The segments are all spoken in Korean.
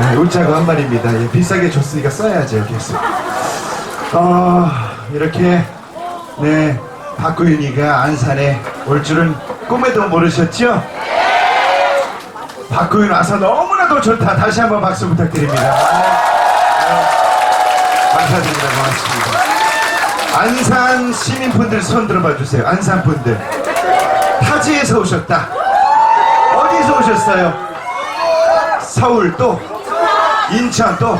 네, 웃자고 한 말입니다. 예, 비싸게 줬으니까 써야죠, 계속. 어, 이렇게, 네, 박구윤이가 안산에 올 줄은 꿈에도 모르셨죠? 박구윤 와서 너무나도 좋다. 다시 한번 박수 부탁드립니다. 네, 감사드립니다. 고맙습니다. 안산 시민분들 손 들어봐 주세요. 안산 분들. 타지에서 오셨다. 어디서 오셨어요? 서울 또 인천 또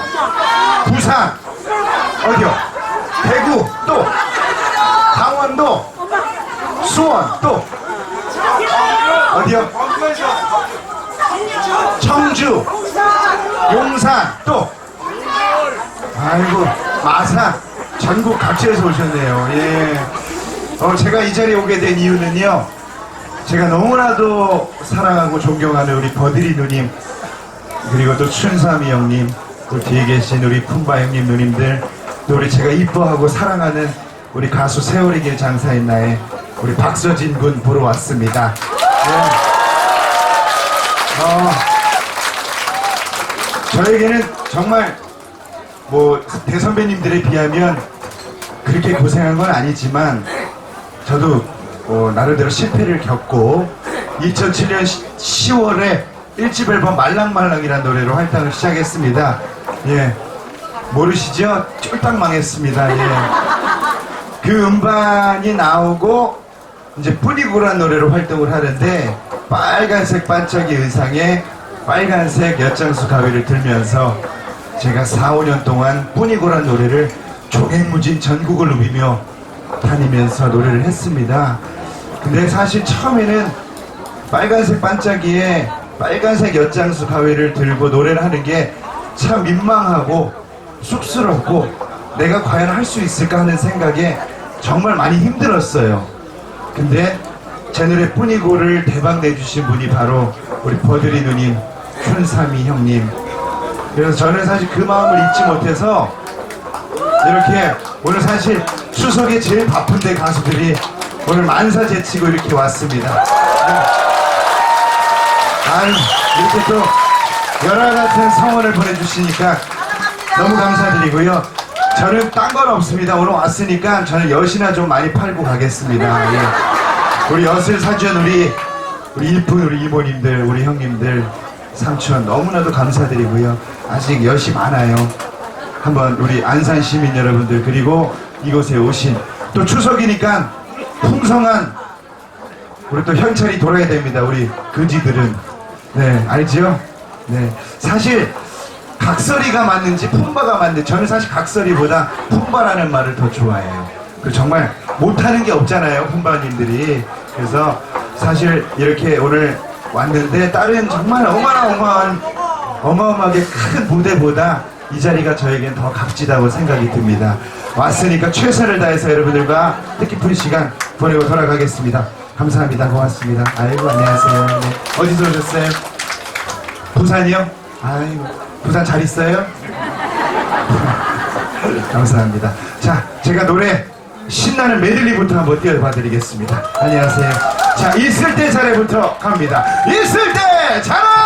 부산. 어디요? 대구 또. 강원도 수원 또. 어디요? 청주 용산 또. 아이고 마산. 전국 각지에서 오셨네요. 예. 어, 제가 이 자리에 오게 된 이유는요. 제가 너무나도 사랑하고 존경하는 우리 버드리 누님 그리고 또 춘삼이 형님 또 뒤에 계신 우리 품바 형님 누님들 또 우리 제가 이뻐하고 사랑하는 우리 가수 세월의 길 장사인 나의 우리 박서진 군 보러 왔습니다 예. 어, 저에게는 정말 뭐 대선배님들에 비하면 그렇게 고생한 건 아니지만 저도 어, 나름대로 실패를 겪고 2007년 10월에 1집 앨범 말랑말랑이라는 노래로 활동을 시작했습니다. 예. 모르시죠? 쫄딱 망했습니다. 예. 그 음반이 나오고 이제 뿌리고란 노래로 활동을 하는데 빨간색 반짝이 의상에 빨간색 엿장수 가위를 들면서 제가 4, 5년 동안 뿌니고란 노래를 조갱무진 전국을 누비며 다니면서 노래를 했습니다. 근데 사실 처음에는 빨간색 반짝이에 빨간색 엿장수 가위를 들고 노래를 하는 게 참 민망하고 쑥스럽고 내가 과연 할 수 있을까 하는 생각에 정말 많이 힘들었어요. 근데 제 노래 뿌니고를 대박 내주신 분이 바로 우리 버드리 누님, 춘삼이 형님. 그래서 저는 사실 그 마음을 잊지 못해서 이렇게 오늘 사실 추석에 제일 바쁜데 가수들이 오늘 만사 제치고 이렇게 왔습니다. 네. 아유, 이렇게 또 열화 같은 성원을 보내주시니까 너무 감사드리고요. 저는 딴 건 없습니다. 오늘 왔으니까 저는 엿이나 좀 많이 팔고 가겠습니다. 예. 우리 엿을 사준 우리 우리 일푼 우리 이모님들, 우리 형님들, 삼촌 너무나도 감사드리고요. 아직 엿이 많아요. 한번 우리 안산 시민 여러분들 그리고 이곳에 오신 또 추석이니까 풍성한 우리 또 현찰이 돌아야 됩니다. 우리 그지들은 네 알지요? 네 사실 각설이가 맞는지 품바가 맞는지 저는 사실 각설이보다 품바라는 말을 더 좋아해요. 그 정말 못하는 게 없잖아요, 품바님들이. 그래서 사실 이렇게 오늘 왔는데 다른 정말 어마어마한 어마어마하게 큰 무대보다 이 자리가 저에겐 더 값지다고 생각이 듭니다. 왔으니까 최선을 다해서 여러분들과 뜻깊은 시간 보내고 돌아가겠습니다. 감사합니다. 고맙습니다. 아이고 안녕하세요. 네. 어디서 오셨어요? 부산이요? 아이고 부산 잘 있어요? 감사합니다. 자 제가 노래 신나는 메들리부터 한번 띄워봐 드리겠습니다. 안녕하세요. 자 있을 때 잘해부터 갑니다. 있을 때 잘해!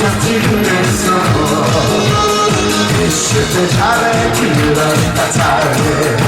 그랬어 있을 때 잘해 그러니까 잘해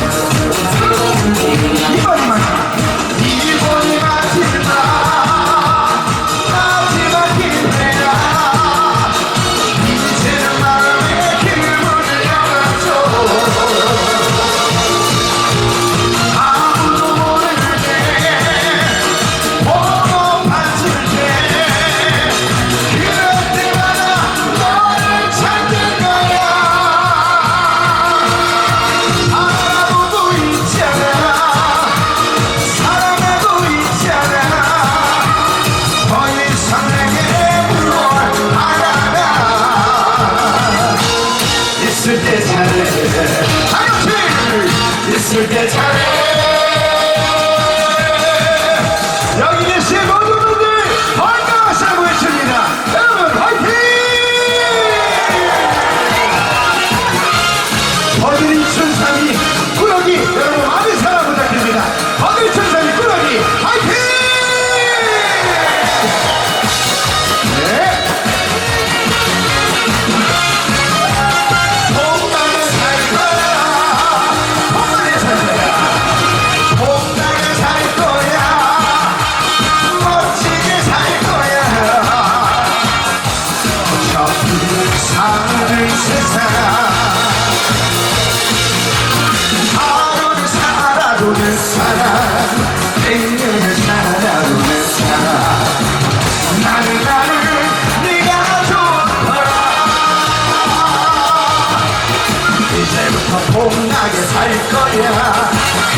그가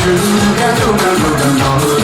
누가 누가 너를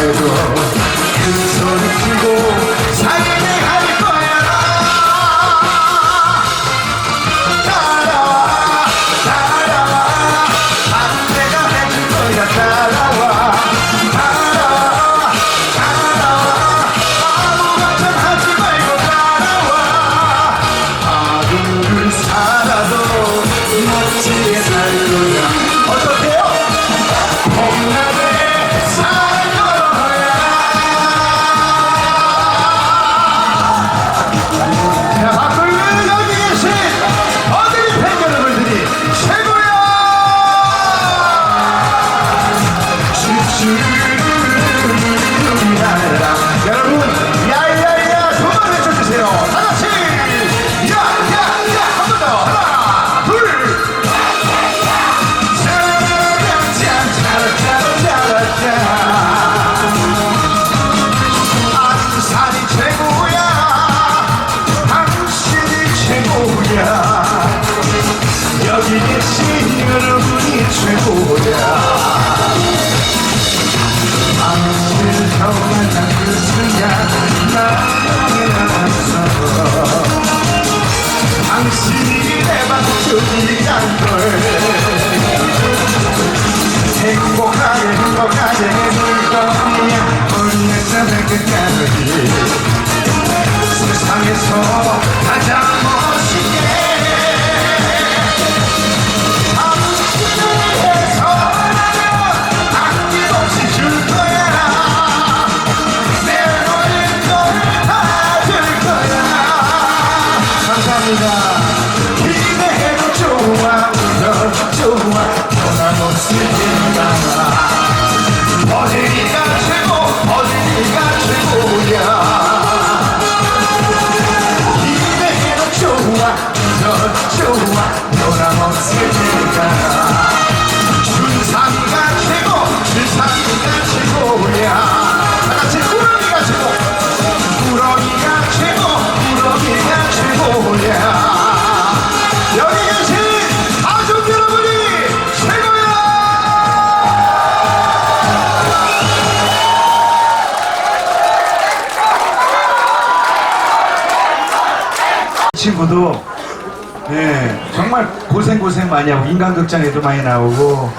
고생 많이 하고 인간극장에도 많이 나오고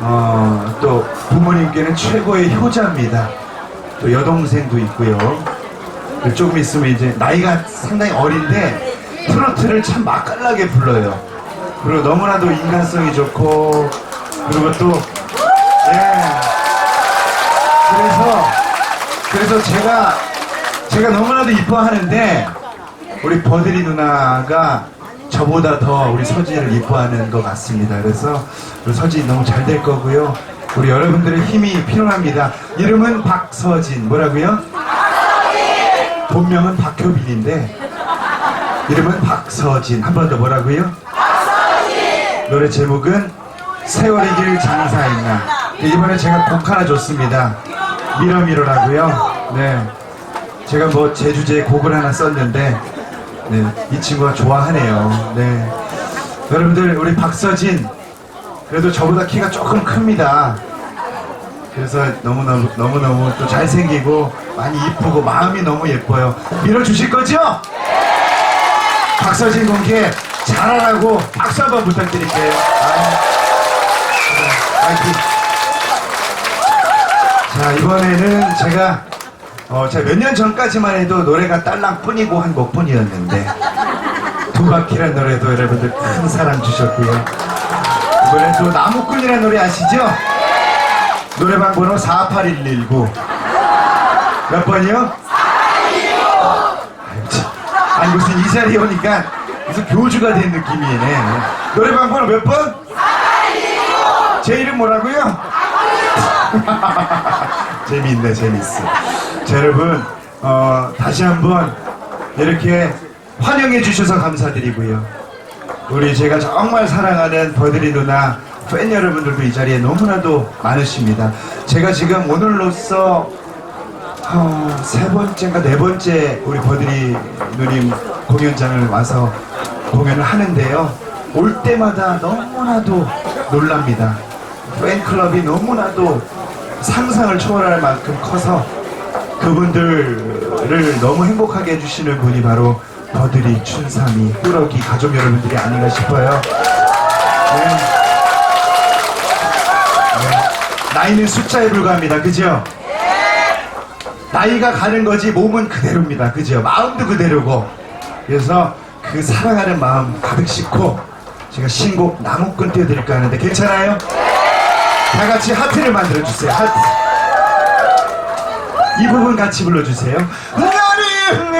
어, 또 부모님께는 최고의 효자입니다. 또 여동생도 있고요. 조금 있으면 이제 나이가 상당히 어린데 트로트를 참 맛깔나게 불러요. 그리고 너무나도 인간성이 좋고 그리고 또 예. 그래서 그래서 제가 제가 너무나도 이뻐하는데 우리 버들이 누나가 저보다 더 우리 서진을 이뻐하는 것 같습니다. 그래서 우리 서진 너무 잘 될 거고요. 우리 여러분들의 힘이 필요합니다. 이름은 박서진. 뭐라고요? 본명은 박효빈인데 이름은 박서진. 한 번 더 뭐라고요? 노래 제목은 세월의 길 장사했나. 이번에 제가 곡 하나 줬습니다. 미러미러라고요. 네. 제가 뭐 제 주제 곡을 하나 썼는데 네, 이 친구가 좋아하네요. 네. 여러분들 우리 박서진 그래도 저보다 키가 조금 큽니다. 그래서 너무너무 너무너무 또 잘생기고 많이 이쁘고 마음이 너무 예뻐요. 밀어주실 거죠? 박서진 군께 잘하라고 박수 한번 부탁드릴게요. 아, 네, 화이팅. 자 이번에는 제가 어, 제가 몇 년 전까지만 해도 노래가 딸랑뿐이고 한 곡뿐이었는데 두 바퀴란 노래도 여러분들 큰 사랑 주셨고요. 이번엔 또 나무꾼이라는 노래 아시죠? 노래방 번호 48119. 몇 번이요? 48119. 아니 무슨 이 자리에 오니까 무슨 교주가 된 느낌이네. 노래방 번호 몇 번? 48119. 제 이름 뭐라고요? 재미있네 재미있어 자 여러분 어, 다시 한번 이렇게 환영해 주셔서 감사드리고요 우리 제가 정말 사랑하는 버들이 누나 팬 여러분들도 이 자리에 너무나도 많으십니다. 제가 지금 오늘로써 어, 세 번째인가 네 번째 우리 버드리 누님 공연장을 와서 공연을 하는데요. 올 때마다 너무나도 놀랍니다. 팬클럽이 너무나도 상상을 초월할 만큼 커서 그분들을 너무 행복하게 해주시는 분이 바로 버드리, 춘삼이, 꾸러기 가족 여러분들이 아닌가 싶어요. 네. 네. 나이는 숫자에 불과합니다. 그죠? 나이가 가는 거지 몸은 그대로입니다. 그죠? 마음도 그대로고. 그래서 그 사랑하는 마음 가득 싣고 제가 신곡 나무꾼 띄워드릴까 하는데 괜찮아요? 다 같이 하트를 만들어 주세요. 하트. 이 부분 같이 불러 주세요. 나는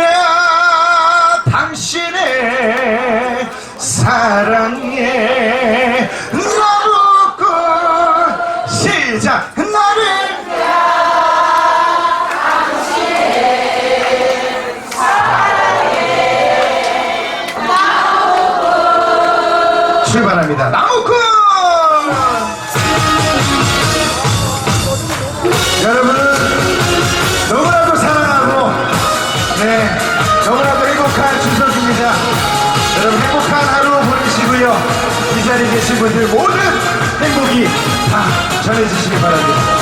당신의 사랑에 계신 분들 모든 행복이 다 전해주시기 바랍니다.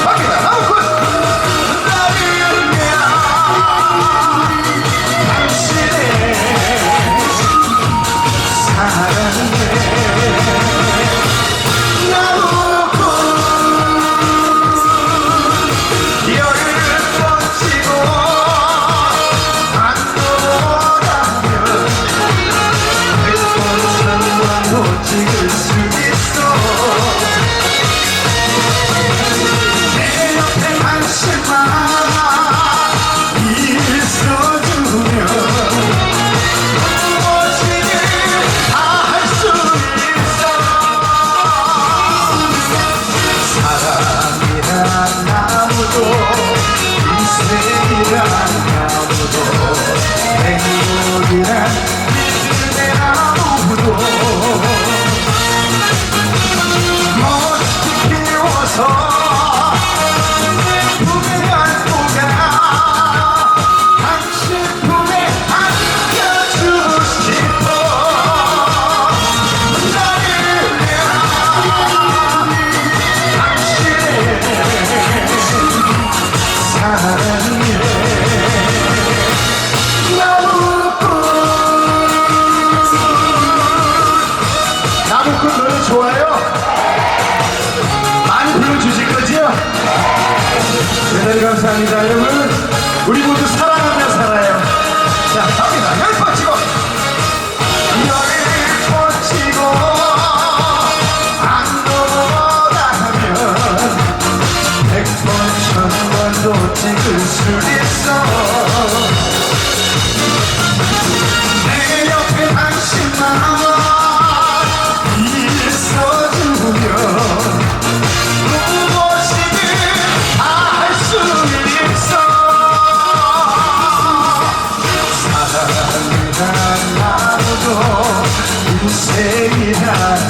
인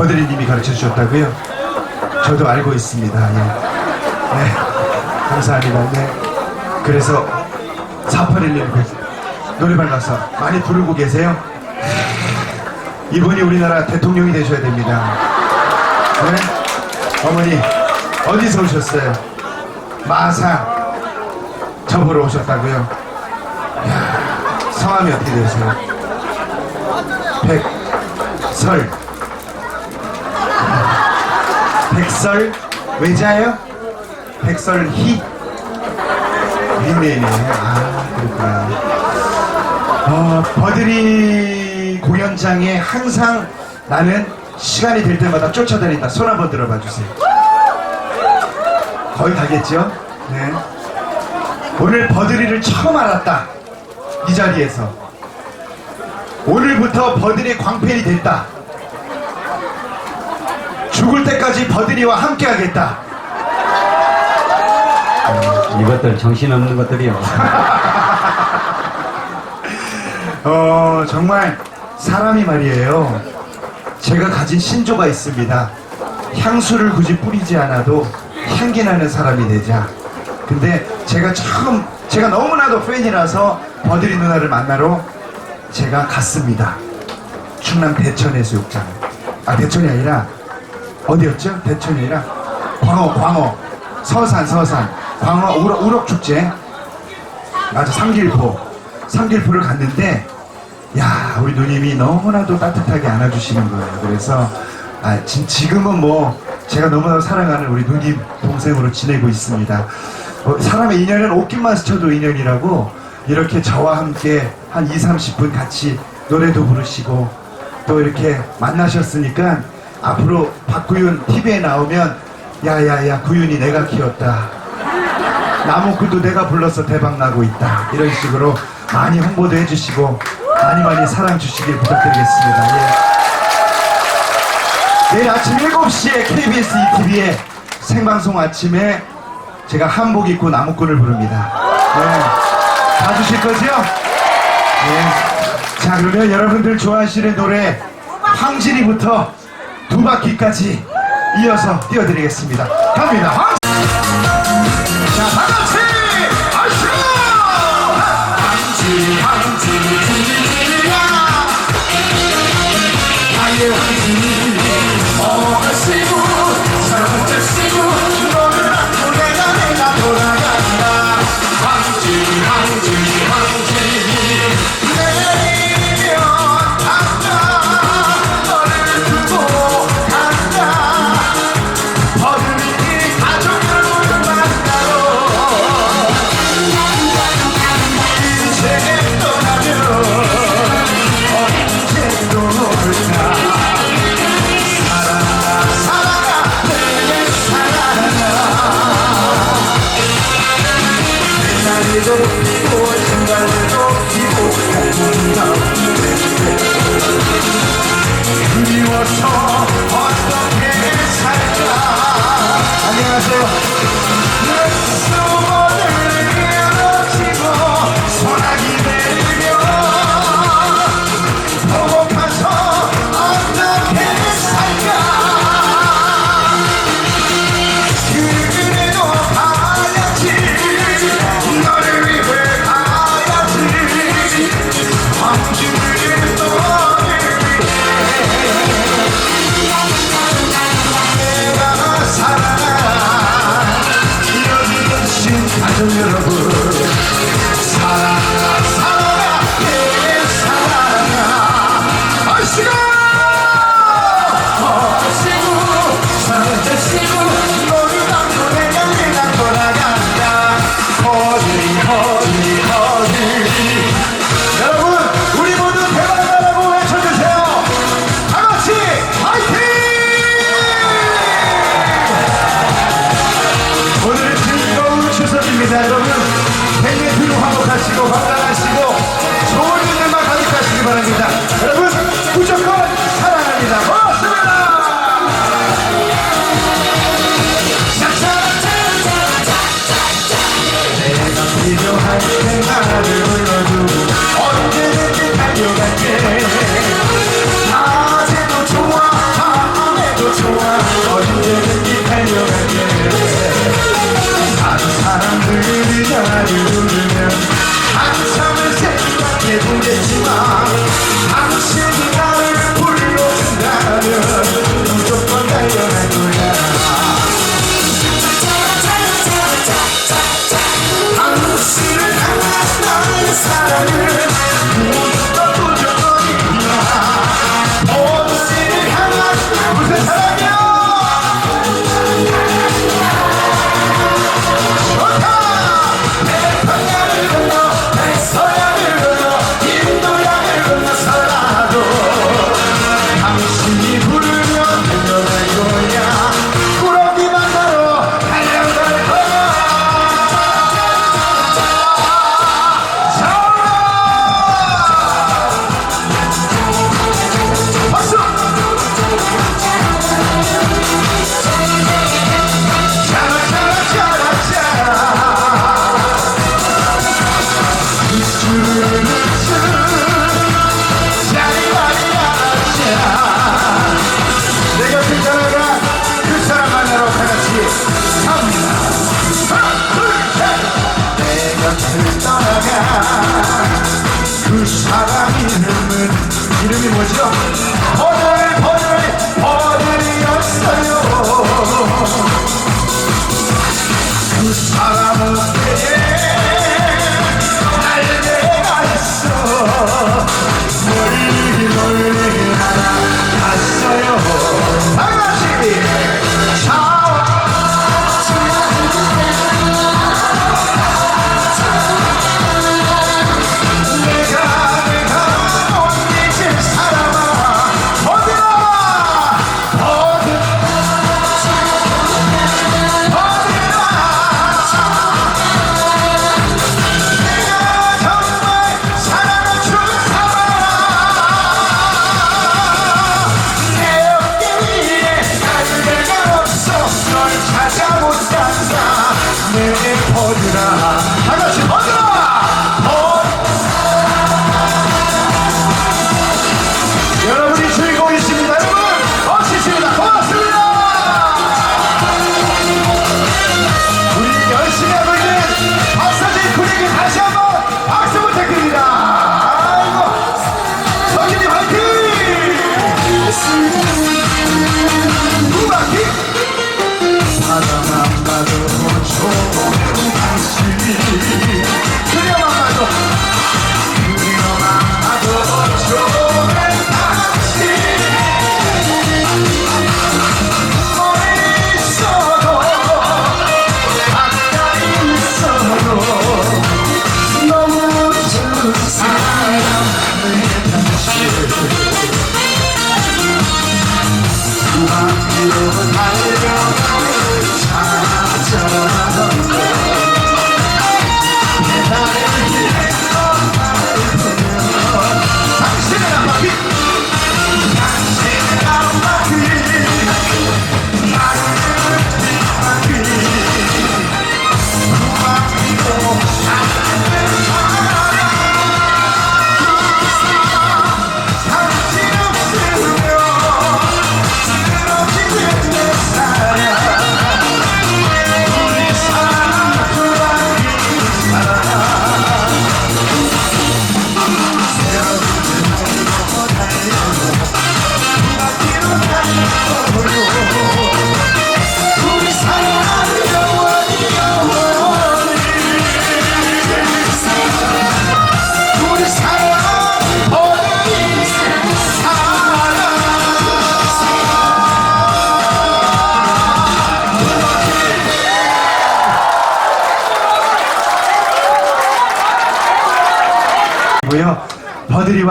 버드리님이 가르쳐 주셨다고요? 저도 알고 있습니다. 예. 네, 감사합니다. 네. 그래서 4811 노래방 가서 많이 부르고 계세요. 이분이 우리나라 대통령이 되셔야 됩니다. 네? 어머니 어디서 오셨어요? 마산 저 보러 오셨다고요? 이야, 성함이 어떻게 되세요? 백설 백설 외자예요? 백설희 닉네임이에요. 아 그렇구나. 어, 버드리 공연장에 항상 나는 시간이 될 때마다 쫓아다닌다. 손 한번 들어봐 주세요. 거의 다겠죠? 네. 오늘 버드리를 처음 알았다. 이 자리에서. 오늘부터 버드리 광팬이 됐다. 죽을 때까지 버드리와 함께 하겠다. 이것들 정신없는 것들이요. 어, 정말 사람이 말이에요. 제가 가진 신조가 있습니다. 향수를 굳이 뿌리지 않아도 향기 나는 사람이 되자. 근데 제가 처음, 제가 너무나도 팬이라서 버드리 누나를 만나러 제가 갔습니다. 충남 대천 해수욕장. 아, 대천이 아니라, 어디였죠? 대천이 아니라, 광어, 광어. 서산, 서산. 광어 우럭, 우럭 축제. 맞아, 삼길포. 삼길포를 갔는데, 야, 우리 누님이 너무나도 따뜻하게 안아주시는 거예요. 그래서, 아, 지, 지금은 뭐, 제가 너무나도 사랑하는 우리 누님 동생으로 지내고 있습니다. 어, 사람의 인연은 옷깃만 스쳐도 인연이라고, 이렇게 저와 함께 한 2, 30분 같이 노래도 부르시고, 또 이렇게 만나셨으니까, 앞으로 박구윤 TV에 나오면, 야야야, 구윤이 내가 키웠다. 나무꾼도 내가 불러서 대박 나고 있다. 이런 식으로 많이 홍보도 해주시고 많이 많이 사랑 주시길 부탁드리겠습니다. 예. 내일 아침 7시에 KBS ETV에 생방송 아침에 제가 한복 입고 나무꾼을 부릅니다. 네. 봐주실 거죠? 네. 자 그러면 여러분들 좋아하시는 노래 황진이부터 두 바퀴까지 이어서 띄워드리겠습니다. 갑니다. 황 자, 다 같이 아쉬 황지, 황지, 황지야. 아예 황지,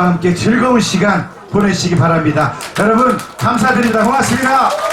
함께 즐거운 시간 보내시기 바랍니다. 여러분 감사드립니다. 고맙습니다.